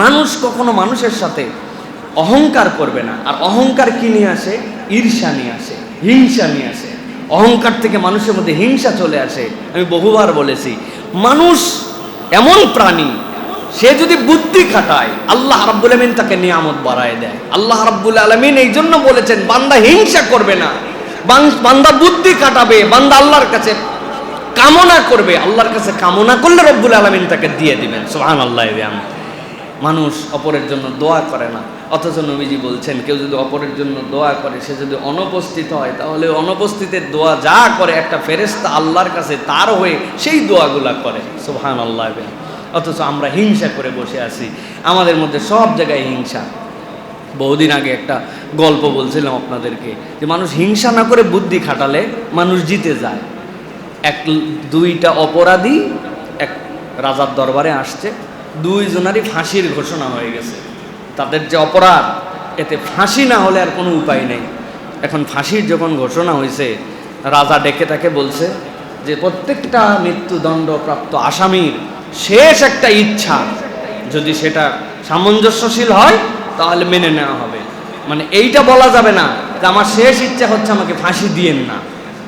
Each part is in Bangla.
মানুষ কখনো মানুষের সাথে অহংকার করবে না। আর অহংকার কি নিয়ে আসে? ঈর্ষা নিয়ে আসে, হিংসা নিয়ে আসে। অহংকার থেকে মানুষের মধ্যে হিংসা চলে আসে। আমি বহুবার বলেছি, মানুষ এমন প্রাণী, সে যদি বুদ্ধি খাটায়, আল্লাহ রাব্বুল আলমিন তাকে নিয়ামত বাড়ায় দেয়। আল্লাহ রাব্বুল আলমিন এই জন্য বলেছেন, বান্দা হিংসা করবে না। বান্দা বুদ্ধি খাটাবে, বান্দা আল্লাহর কাছে কামনা করবে। আল্লাহর কাছে কামনা করলে রব্বুল আলমিন তাকে দিয়ে দিবেন। সোহান আল্লাহ মানুষ অপরের জন্য দোয়া করে না। অথচ নবীজি বলছেন, কেউ যদি অপরের জন্য দোয়া করে, সে যদি অনুপস্থিত হয়, তাহলে অনুপস্থিতের দোয়া যা করে, একটা ফেরেস্তা আল্লাহর কাছে তার হয়ে সেই দোয়াগুলা করে। সোহান আল্লাহ অথচ আমরা হিংসা করে বসে আছি। আমাদের মধ্যে সব জায়গায় হিংসা। বহুদিন আগে একটা গল্প বলছিলাম আপনাদেরকে, যে মানুষ হিংসা না করে বুদ্ধি খাটালে মানুষ জিতে যায়। এক, দুইটা অপরাধী এক রাজার দরবারে আসছে দুইজনারই ফাঁসির ঘোষণা হয়ে গেছে। তাদের যে অপরাধ, এতে ফাঁসি না হলে আর কোনো উপায় নেই। এখন ফাঁসির যখন ঘোষণা হয়েছে, রাজা ডেকে তাকে বলছে যে, প্রত্যেকটা মৃত্যুদণ্ডপ্রাপ্ত আসামির শেষ একটা ইচ্ছা, যদি সেটা সামঞ্জস্যশীল হয়, তাহলে মেনে নেওয়া হবে। মানে এইটা বলা যাবে না যে, আমার শেষ ইচ্ছা হচ্ছে আমাকে ফাঁসি দিয়েন না।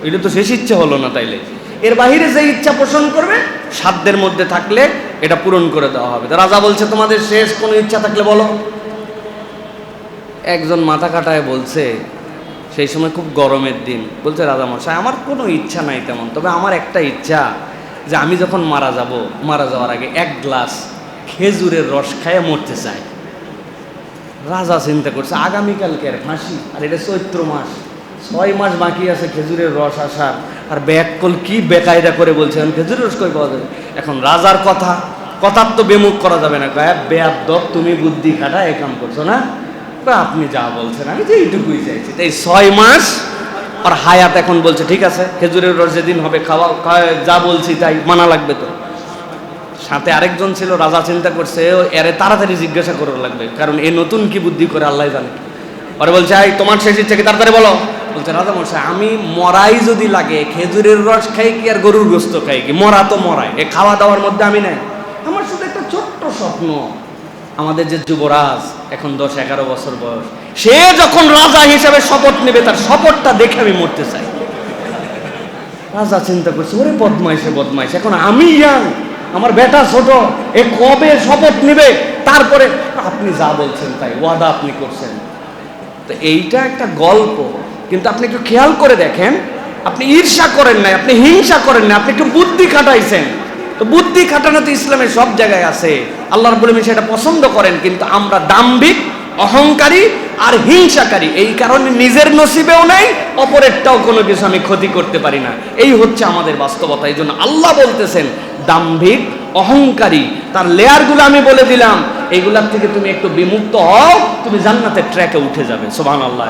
এটা তো শেষ ইচ্ছা হলো না তাইলে। এর বাহিরে যে ইচ্ছা পোষণ করবে, সাধ্যের মধ্যে থাকলে এটা পূরণ করে দেওয়া হবে। রাজা বলছে, তোমাদের শেষ কোনো ইচ্ছা থাকলে বলো। একজন মাথা কাটায় বলছে, সেই সময় খুব গরমের দিন। বলছে রাজা মশাই আমার কোনো ইচ্ছা নাই তেমন, তবে আমার একটা ইচ্ছা যে আমি যখন মারা যাব, মারা যাওয়ার আগে এক গ্লাস খেজুরের রস খায় মরতে চাই। রাজা চিন্তা করছে, আগামীকালকে আর ফাঁসি, আর এটা চৈত্র মাস, ছয় মাস বাকি আছে খেজুরের রস আসার। আর ব্যাককল কি বেকায়দা করে বলছে? এখন খেজুরের রস কই পাওয়া যাবে? এখন রাজার কথা কথার তো বেমুখ করা যাবে না। কয় বেয়াদব তুমি বুদ্ধি খাটা, এ কাম করছ না? আপনি যা বলছেন, আমি তো এইটুকুই চাইছি। তো এই ছয় মাস আর হায়াত এখন বলছে, ঠিক আছে, খেজুরের রস যেদিন হবে, খাওয়া যা বলছি তাই, মানা লাগবে তো। সাথে আরেকজন ছিল, রাজা চিন্তা করছে এরে তাড়াতাড়ি জিজ্ঞাসা করার লাগবে, কারণ এ নতুন কি বুদ্ধি করে আল্লাহ জানে। পরে বলছে, এই, তোমার শেষ ইচ্ছা কি? তাড়াতাড়ি বলো। বলছে, রাজা মশাই আমি মরাই যদি লাগে, খেজুরের রস খাই কি আর গরুর গোস্ত খাই কি? মরা তো মরাই, এ খাওয়া দাওয়ার মধ্যে আমি নাই। আমার শুধু একটা ছোট্ট স্বপ্ন, আমাদের যে যুবরাজ, এখন দশ, এগারো বছর বয়স, সে যখন রাজা হিসাবে শপথ নেবে, তার শপথটা দেখে আমি মরতে চাই। রাজা চিন্তা করছে, ওরে বদমাইশে বদমাইশ, এখন আমি ইয়াং, আমার বেটা ছোট, এ কবে শপথ নেবে? তারপরে আপনি যা বলছেন তাই, ওয়াদা আপনি করছেন। তো এইটা একটা গল্প। কিন্তু আপনি একটু খেয়াল করে দেখেন, আপনি ঈর্ষা করেন নাই, আপনি হিংসা করেন না আপনি একটু বুদ্ধি খাটাইছেন। তো বুদ্ধি খাটানো তো ইসলামের সব জায়গায় আছে। আল্লাহর বলে সেটা পছন্দ করেন, কিন্তু আমরা দাম্ভিক, অহংকারী আর হিংসাকারী। এই কারণে নিজের নসিবেও নাই, অপরেরটাও কোনো কিছু আমি ক্ষতি করতে পারি না। এই হচ্ছে আমাদের বাস্তবতা। এই জন্য আল্লাহ বলতেছেন, দাম্ভিক, অহংকারী, তার লেয়ারগুলো আমি বলে দিলাম। এইগুলার থেকে তুমি একটু বিমুক্ত হও তুমি জান্নাতের ট্র্যাকে উঠে যাবে। সোহান আল্লাহ